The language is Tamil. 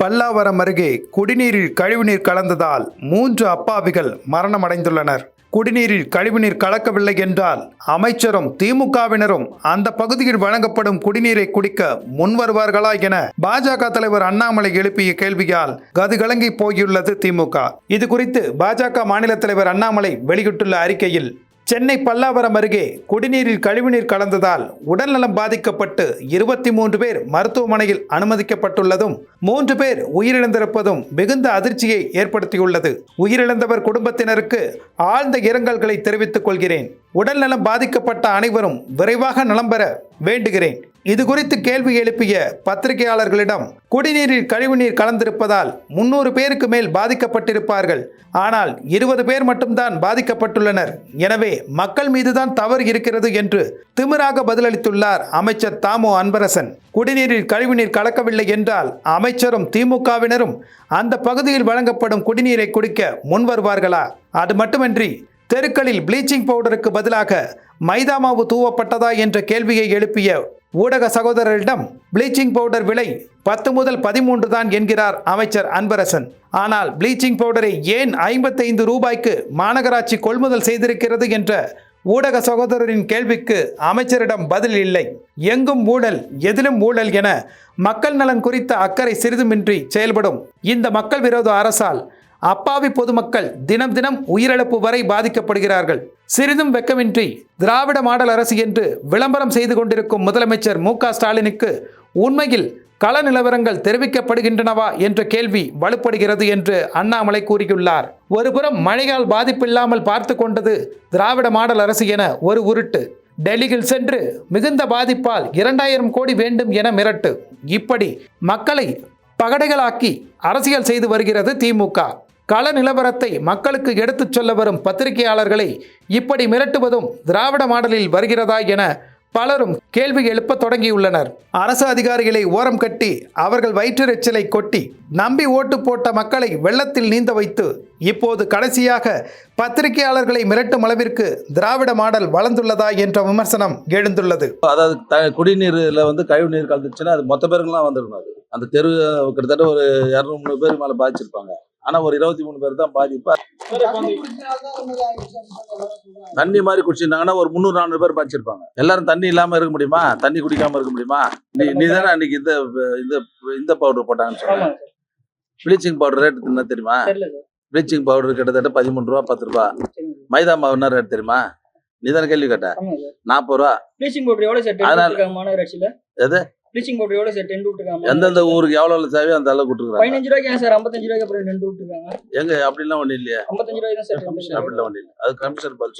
பல்லாவரம் அருகே குடிநீரில் கழிவுநீர் கலந்ததால் மூன்று அப்பாவிகள் மரணமடைந்துள்ளனர். குடிநீரில் கழிவுநீர் கலக்கவில்லை என்றால் அமைச்சரும் திமுகவினரும் அந்த பகுதியில் வழங்கப்படும் குடிநீரை குடிக்க முன்வருவார்களா என பாஜக தலைவர் அண்ணாமலை எழுப்பிய கேள்வியால் கதுகலங்கி போயுள்ளது திமுக. இது குறித்து பாஜக மாநில தலைவர் அண்ணாமலை வெளியிட்டுள்ள அறிக்கையில் சென்னை பல்லாவரம் அருகே குடிநீரில் கழிவுநீர் கலந்ததால் உடல்நலம் பாதிக்கப்பட்டு இருபத்தி மூன்று பேர் மருத்துவமனையில் அனுமதிக்கப்பட்டுள்ளதும் மூன்று பேர் உயிரிழந்திருப்பதும் மிகுந்த அதிர்ச்சியை ஏற்படுத்தியுள்ளது. உயிரிழந்தவர் குடும்பத்தினருக்கு ஆழ்ந்த இரங்கல்களை தெரிவித்துக் கொள்கிறேன். உடல்நலம் பாதிக்கப்பட்ட அனைவரும் விரைவாக நலம் பெற வேண்டுகிறேன். இது குறித்து கேள்வி எழுப்பிய பத்திரிகையாளர்களிடம் குடிநீரில் கழிவுநீர் கலந்திருப்பதால் முன்னூறு பேருக்கு மேல் பாதிக்கப்பட்டிருப்பார்கள். ஆனால் இருபது பேர் மட்டும்தான் பாதிக்கப்பட்டுள்ளனர். எனவே மக்கள் மீதுதான் தவறு இருக்கிறது என்று திமிராக பதிலளித்துள்ளார் அமைச்சர் தாமோ அன்பரசன். குடிநீரில் கழிவுநீர் கலக்கவில்லை என்றால் அமைச்சரும் திமுகவினரும் அந்த பகுதியில் வழங்கப்படும் குடிநீரை குடிக்க முன்வருவார்களா அது மட்டுமின்றி தெருக்களில் ப்ளீச்சிங் பவுடருக்கு பதிலாக மைதா மாவு தூவப்பட்டதா என்ற கேள்வியை எழுப்பிய ஊடக சகோதரரிடம் ப்ளீச்சிங் பவுடர் விலை பத்து முதல் பதிமூன்று தான் என்கிறார் அமைச்சர் அன்பரசன். ஆனால் ப்ளீச்சிங் பவுடரை ஏன் ஐம்பத்தைந்து ரூபாய்க்கு மாநகராட்சி கொள்முதல் செய்திருக்கிறது என்ற ஊடக சகோதரரின் கேள்விக்கு அமைச்சரிடம் பதில் இல்லை. எங்கும் ஊழல் எதிலும் ஊழல் என மக்கள் நலன் குறித்த அக்கறை சிறிதுமின்றி செயல்படும் இந்த மக்கள் விரோத அரசால் அப்பாவி பொதுமக்கள் தினம் தினம் உயிரிழப்பு வரை பாதிக்கப்படுகிறார்கள். சிறிதும் வெக்கமின்றி திராவிட மாடல் அரசு என்று விளம்பரம் செய்து கொண்டிருக்கும் முதலமைச்சர் மு ஸ்டாலினுக்கு உண்மையில் கள நிலவரங்கள் தெரிவிக்கப்படுகின்றனவா என்ற கேள்வி வலுப்படுகிறது என்று அண்ணாமலை கூறியுள்ளார். ஒருபுறம் மழையால் பாதிப்பில்லாமல் பார்த்து கொண்டது திராவிட மாடல் அரசு என ஒரு உருட்டு. டெல்லியில் சென்று மிகுந்த பாதிப்பால் இரண்டாயிரம் கோடி வேண்டும் என மிரட்டு. இப்படி மக்களை பகடைகளாக்கி அரசியல் செய்து வருகிறது திமுக. கள நிலவரத்தை மக்களுக்கு எடுத்துச் சொல்ல வரும் பத்திரிகையாளர்களை இப்படி மிரட்டுவதும் திராவிட மாடலில் வருகிறதா என பலரும் கேள்வி எழுப்ப தொடங்கியுள்ளனர். அரசு அதிகாரிகளை ஓரம் கட்டி அவர்கள் வயிற்றெரிச்சலை கொட்டி நம்பி ஓட்டு போட்ட மக்களை வெள்ளத்தில் நீந்த வைத்து இப்போது கடைசியாக பத்திரிகையாளர்களை மிரட்டும் அளவிற்கு திராவிட மாடல் வளர்ந்துள்ளதா என்ற விமர்சனம் எழுந்துள்ளது. அதாவது த குடிநீரில் வந்து கழிவு நீர் கலந்துச்சுன்னா அது மொத்த பேருக்குலாம் வந்துடும் அது. அந்த தெரு கிட்டத்தட்ட ஒரு இரநூறு மூணு பேர் மேலே பாதிச்சிருப்பாங்க. ஆனால் ஒரு இருபத்தி மூணு பேர் தான் பாதிப்பா தண்ணி மாதிரி குடிச்சிருந்தாங்கன்னா ஒரு முந்நூறு நானூறு பேர் பாதிச்சிருப்பாங்க எல்லாரும் தண்ணி இல்லாமல் இருக்க முடியுமா? தண்ணி குடிக்காம இருக்க முடியுமா? நீ நீ தானே அன்னைக்கு இந்த இந்த இந்த பவுடர் போட்டாங்கன்னு சொன்னாங்க ப்ளீச்சிங் பவுடர் ரேட் என்ன தெரியுமா? ப்ளீச்சிங் பவுடர் கிட்டத்தட்ட பதிமூணு ரூபா பத்து ரூபா. மைதா மாவு என்ன ரேட் தெரியுமா? நீ தானே கேள்வி கேட்ட நாற்பது ரூபா. ப்ளீச்சிங் பவுடர் எவ்வளவு சார் அதனால- எது? ப்ளீச்சிங் பவுடர் எவ்வளவு சார் டென் விட்டுருக்காங்க எந்தெந்த ஊருக்கு எவ்வளோ தேவையோ அந்த அளவுக்கு விட்டுருக்காங்க பதினஞ்சு ரூபாய்க்கு ஏன் சார் ஐம்பத்தஞ்சு ரூபாய்க்கு அப்புறம் ரெண்டு விட்டுருக்காங்க எங்க? அப்படிலாம் ஒன்றும் இல்லையா. ஐம்பத்தஞ்சு ரூபாய்க்கு தான் சார் அப்படிலாம் ஒன்றும் இல்லை அது கமிஷன் பதில் சொல்லு